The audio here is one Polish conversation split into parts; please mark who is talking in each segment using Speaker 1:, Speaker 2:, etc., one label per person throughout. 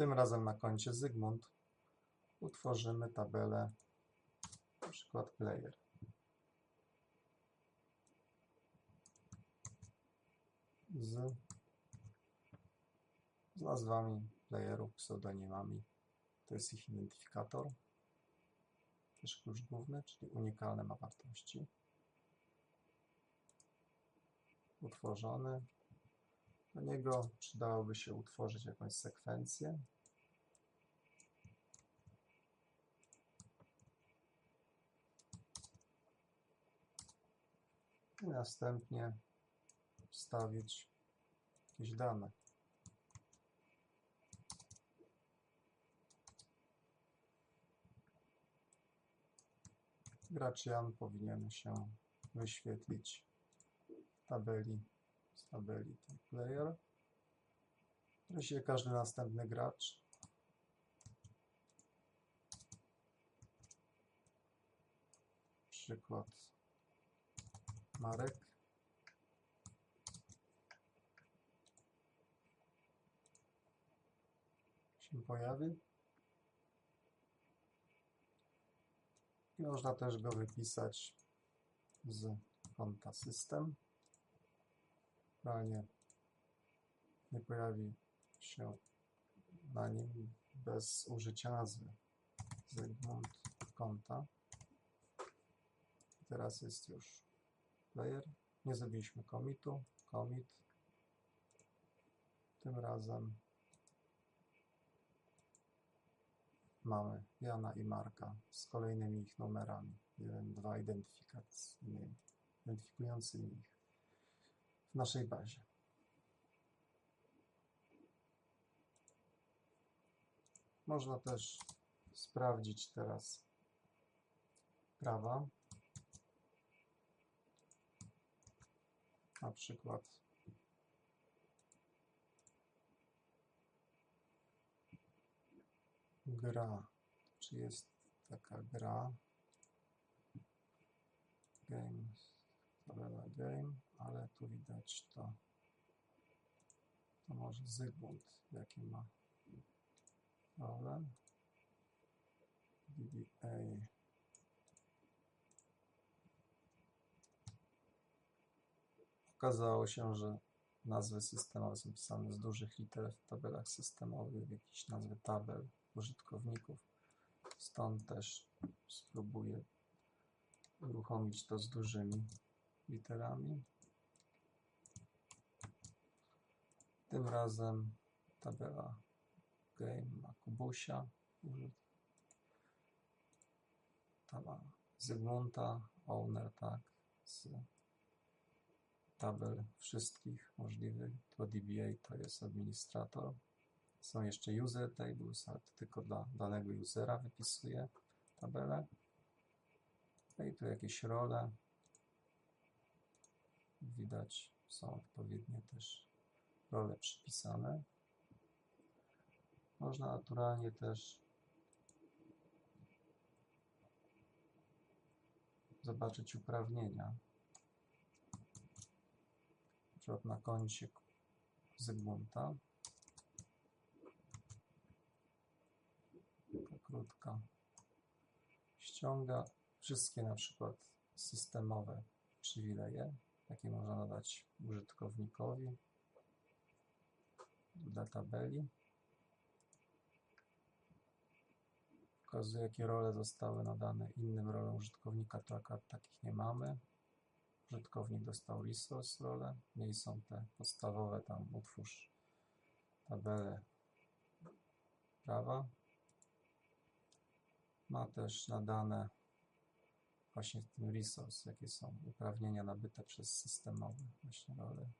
Speaker 1: Tym razem na koncie Zygmunt utworzymy tabelę, na przykład player. Z, z nazwami playerów, pseudonimami. To jest ich identyfikator. Też klucz główny, czyli unikalne ma wartości. Utworzony. Do niego przydałoby się utworzyć jakąś sekwencję. I następnie wstawić jakieś dane. Gracz Jan powinien się wyświetlić w tabeli, ten player. Wreszcie każdy następny gracz przykład Marek się pojawi. I można też go wypisać z konta system. Realnie nie pojawi się na nim bez użycia nazwy Zygmunt konta. Teraz jest już player. Nie zrobiliśmy commitu. Commit. Tym razem mamy Jana i Marka z kolejnymi ich numerami. 1, 2 identyfikacyjnymi, identyfikującymi ich w naszej bazie. Można też sprawdzić teraz prawa. Na przykład gra. Czy jest taka gra? Game, tabela game, ale tu widać to. To może Zygmunt, jaki ma rolę. DBA. Okazało się, że nazwy systemowe są pisane z dużych liter w tabelach systemowych, jakieś nazwy tabel użytkowników. Stąd też spróbuję uruchomić to z dużymi literami. Tym razem tabela game ma Kubusia, ta ma Zygmunta, owner, tak, z tabel wszystkich możliwych. To DBA to jest administrator. Są jeszcze user tables, ale to tylko dla danego usera wypisuje tabelę. No i tu jakieś role. Widać, są odpowiednie też role przypisane. Można naturalnie też zobaczyć uprawnienia. Na przykład na koncie Zygmunta. Krótka ściąga wszystkie na przykład systemowe przywileje, jakie można nadać użytkownikowi dla tabeli. Pokazuje, jakie role zostały nadane innym rolom użytkownika, akurat takich nie mamy. Użytkownik dostał resource rolę, w niej są te podstawowe, tam utwórz tabelę prawa. Ma też nadane właśnie w tym resource, jakie są uprawnienia nabyte przez systemowe właśnie role.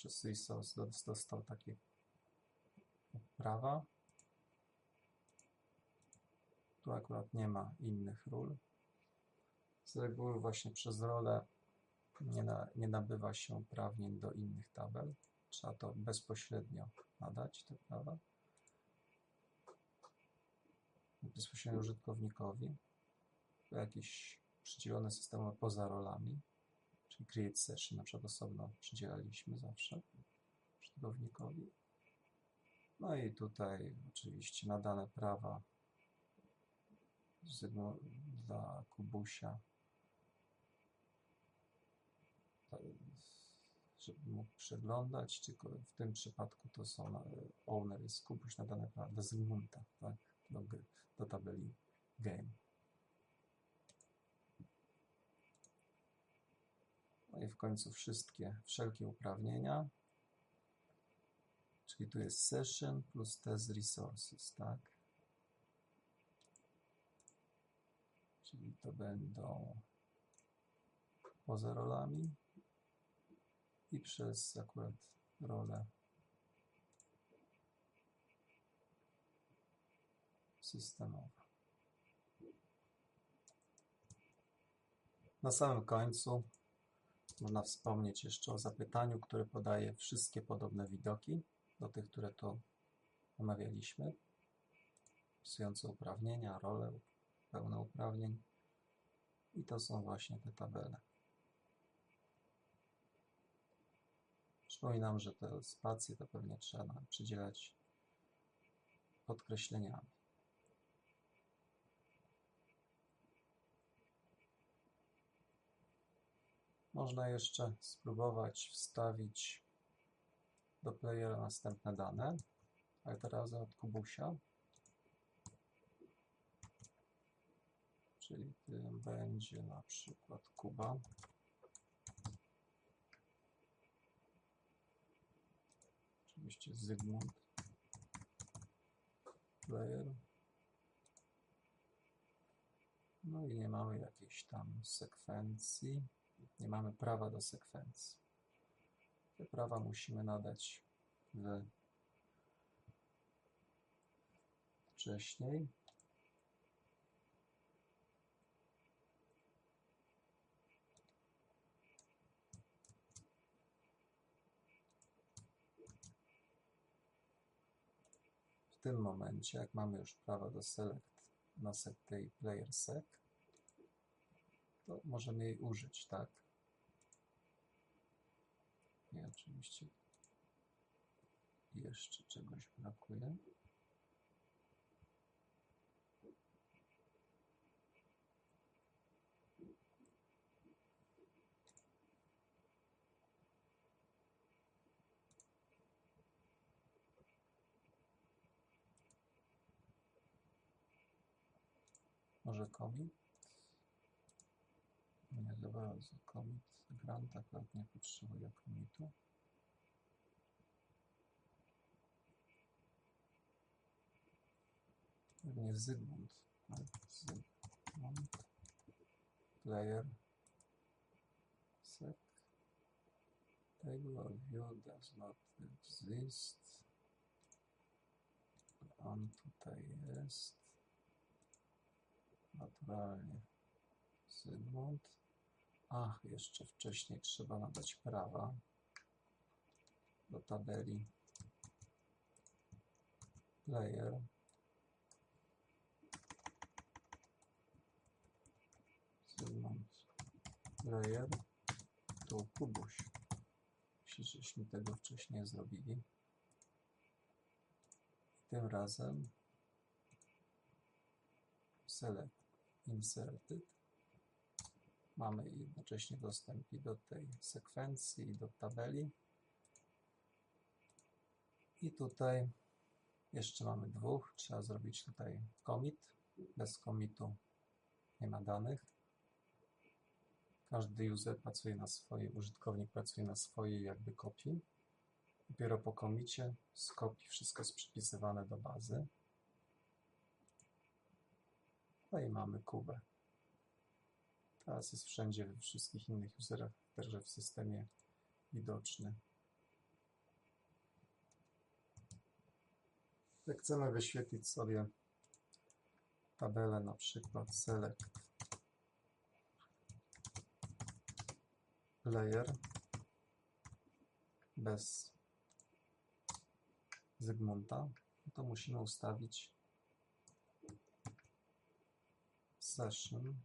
Speaker 1: Przez resource dostał takie prawa. Tu akurat nie ma innych ról. Z reguły właśnie przez rolę nie, na, nie nabywa się uprawnień do innych tabel. Trzeba to bezpośrednio nadać, te prawa. Bezpośrednio użytkownikowi. Jakieś przydzielone systemowe poza rolami, czyli create session na przykład osobno przydzielaliśmy zawsze użytkownikowi. No i tutaj oczywiście nadane prawa dla Kubusia, żeby mógł przeglądać, tylko w tym przypadku to są e, owner jest Kubuś nadane prawa do Zygmunta, tak, do, do tabeli game. No i w końcu wszystkie, wszelkie uprawnienia, czyli tu jest session plus test resources, tak? Czyli to będą poza rolami i przez akurat rolę systemową. Na samym końcu można wspomnieć jeszcze o zapytaniu, które podaje wszystkie podobne widoki do tych, które tu omawialiśmy, opisujące uprawnienia, role, pełne uprawnień. I to są właśnie te tabele. Przypominam, że te spacje to pewnie trzeba przydzielać podkreśleniami. Można jeszcze spróbować wstawić do playera następne dane, ale teraz od Kubusia. Czyli tym będzie na przykład Kuba. Oczywiście Zygmunt. Player. No i nie mamy jakiejś tam sekwencji. Nie mamy prawa do sekwencji. Te prawa musimy nadać w wcześniej. W tym momencie, jak mamy już prawo do select na set tej player sec, to możemy jej użyć, tak? I oczywiście jeszcze czegoś brakuje. Może commit? Nie za bardzo. Commit grant akurat nie potrzebuje commitu. Pewnie Zygmunt. tak? Zygmunt. Player. Sec. Table of view does not exist. On tutaj jest. Naturalnie. Zygmunt. Ach, jeszcze wcześniej trzeba nadać prawa do tabeli player. Zygmunt player. Tu Kubuś. Żeśmy tego wcześniej zrobili. Tym razem select inserted. Mamy jednocześnie dostęp i do tej sekwencji, i do tabeli. I tutaj jeszcze mamy dwóch. Trzeba zrobić tutaj commit. Bez commitu nie ma danych. Każdy user pracuje na swojej, użytkownik pracuje na swojej jakby kopii. Dopiero po komicie z kopii wszystko jest przypisywane do bazy. No i mamy kubę. Teraz jest wszędzie, we wszystkich innych userach, także w systemie widoczny. Jak chcemy wyświetlić sobie tabelę, na przykład select player bez Zygmunta, to musimy ustawić session,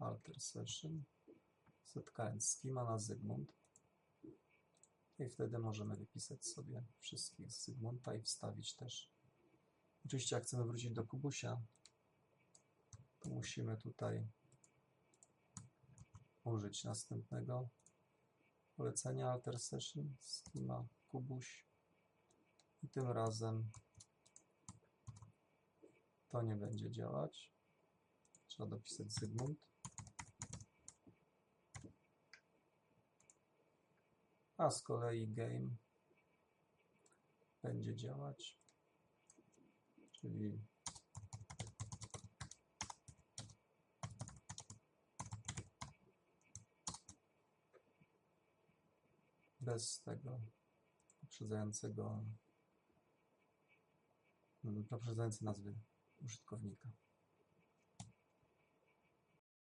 Speaker 1: alter session, current schema na Zygmunt I wtedy możemy wypisać sobie wszystkich z Zygmunta i wstawić też. Oczywiście jak chcemy wrócić do Kubusia, to musimy tutaj użyć następnego polecenia alter session schema kubuś i tym razem to nie będzie działać. Trzeba dopisać Zygmunt. A z kolei game będzie działać. Czyli bez tego poprzedzającego poprzedzającej nazwy użytkownika.